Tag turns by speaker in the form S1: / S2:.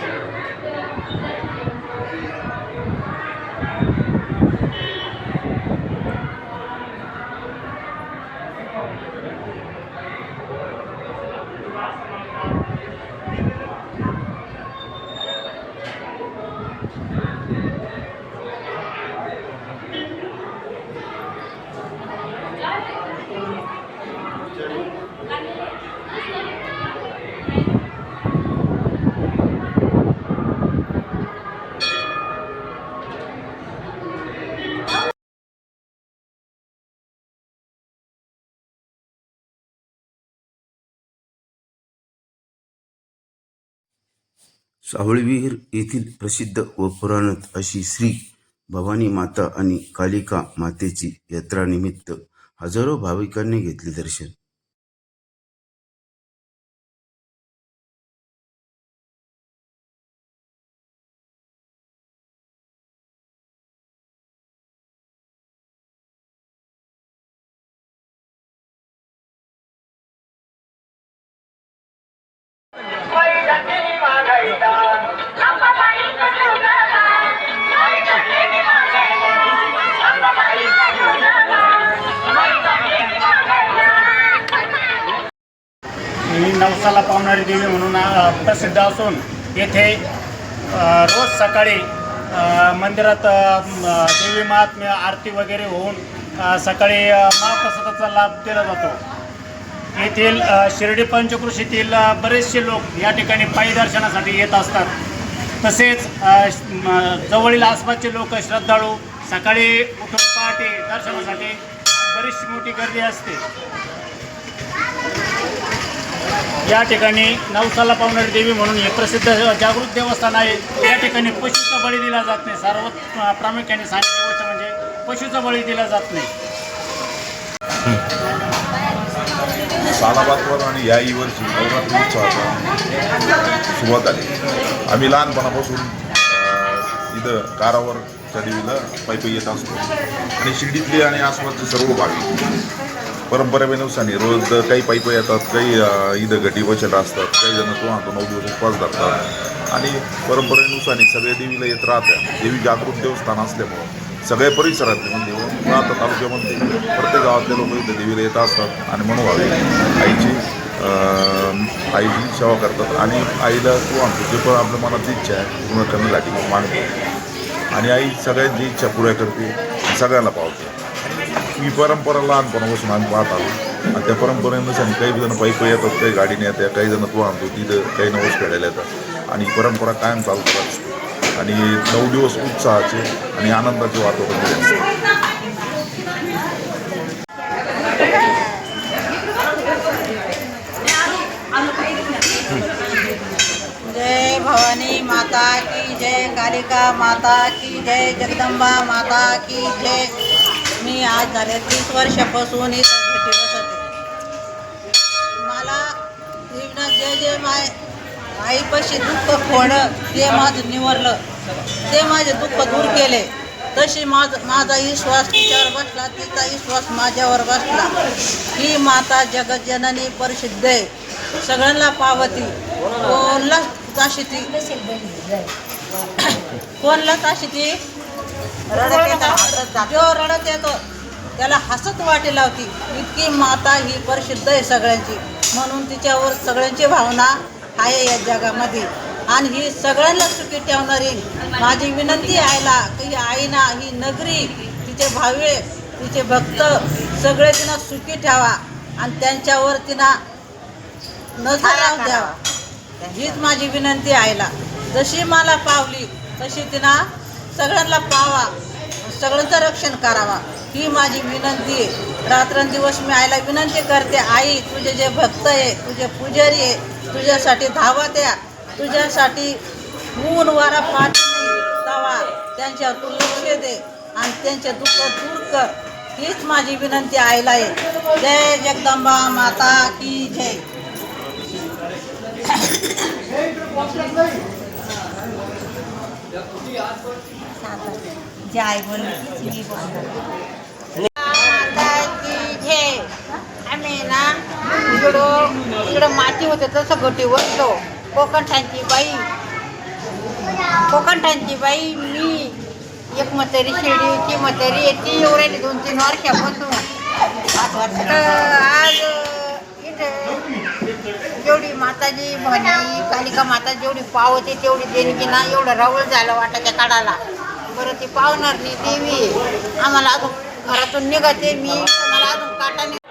S1: Thank you. सावळविहीर येथील प्रसिद्ध व पुराणत अशी श्री भवानी माता आणि कालिका मातेची यात्रानिमित्त हजारो भाविकांनी घेतले दर्शन.
S2: ही नवसाला पावणारी देवी म्हणून प्रसिद्ध असून येथे रोज सकाळी मंदिरात देवी महात्म्य आरती वगैरे होऊन सकाळी महाप्रसादाचा लाभ दिला जातो. येथील शिर्डी पंचकृषीतील बरेचसे लोक या ठिकाणी पायी दर्शनासाठी येत असतात. तसेच जवळील आसपासचे लोक श्रद्धाळू सकाळी उठून पहाटे दर्शनासाठी बरीचशी मोठी गर्दी असते. या ठिकाणी नवसाला पावणारी देवी म्हणून हे प्रसिद्ध जागृत देवस्थान आहे. या ठिकाणी पशूचा बळी दिला जात नाही. सर्व प्रामुख्याने सांगितलं गोष्ट म्हणजे पशूचा बळी दिला जात नाही.
S3: सालाबादवर आणि या वर्षी नवरात्री उत्सवाचा सुरुवात झाली. आम्ही लहानपणापासून इथं कारावरच्या देवीला पायी येत असतो. आणि शिर्डीतले आणि आसपासचे सर्व भाविक. परंपरेनुसार रोज काही पायी येतात काही इथं गटी वचन असतात काही जण तो आणतो नऊ दिवस उपवास धरतात. आणि परंपरेनुसार सगळे देवीला येत राहतात देवी जागृत देवस्थान असल्यामुळं सगळ्या परिसरातले म्हणजे आता तालुक्यामध्ये प्रत्येक गावातले लोक इथे देवीला येत असतात आणि मनोभावे आईची आईची सेवा करतात. आणि आईला तू आणतो. जे पण आपल्या मनाची इच्छा आहे. पूर्ण करण्यासाठी मानतो आणि आई सगळ्यांची इच्छा पुऱ्या करते सगळ्यांना पावते ही परंपरा लहानपणापासून आम्ही पाहत आलो. आणि त्या परंपरेनुसार काही जण पायी पायी येतात काही गाडीने येतात काही जण तू आणतो. तिथं काही नवस खेळायला येतात. आणि ही परंपरा कायम चालू करत असते आणि नऊ दिवस उत्साहाचे आणि आनंदाचे वातावरण दिले असते
S4: जय भवानी माता की जय कालिका माता की जय जगदंबा माता की जय. मी आज झाले तीस वर्षापासून इथं भेटी बसते. मला जीवनात जे जे माय आईपाशी दुःख फोडं ते माझं निवरलं. ते माझे दुःख दूर केले. तशी माझ माझा विश्वास तिच्यावर बसला तिचा विश्वास माझ्यावर बसला. ही माता जगजननी प्रसिद्ध आहे. सगळ्यांना पावती. कोणला ताशी ती कोणला ताशी ती? रडत येतात जो रडत येतो त्याला हसत वाटी लावती. इतकी माता ही परिशुद्ध आहे सगळ्यांची. म्हणून तिच्यावर सगळ्यांची भावना आहे या जगामध्ये. आणि ही सगळ्यांना सुखी ठेवणारी माझी विनंती आयला की आईना ही नगरी तिचे भावे तिचे भक्त सगळे तिनं सुखी ठेवा. आणि त्यांच्यावर तिनं नजर लावून द्यावा. हीच माझी विनंती आईला जशी मला पावली तशी तिना सगळ्यांना पावा सगळ्यांचं रक्षण करावा. ही माझी विनंती आहे. रात्रंदिवस मी आईला विनंती करते आई तुझे जे भक्त आहे तुझे पुजारी आहे तुझ्यासाठी धावा द्या. तुझ्यासाठी ऊन वारा पाठ तवा त्यांच्यावर तू लक्ष दे आणि त्यांचे दुःख दूर कर. हीच माझी विनंती आईला आहे. जय जगदंबा माता की जय. जे आई बोलली मी आम्ही ना इकडं इकडं माती होते तसं घटी बसलो कोकणठांची बाई कोकणठांची बाई मी एक मतरी शिर्डीची मतरी ती एवढ्या दोन तीन वर्षापासून तर आज जेवढी माताजी म्हणी कालिका माता जेवढी पावते तेवढी देणगी ना एवढं रावळ झालं वाटाच्या काढाला बरं ती पावणार नाही देवी आम्हाला अजून घरातून निघते मी मला अजून काटाने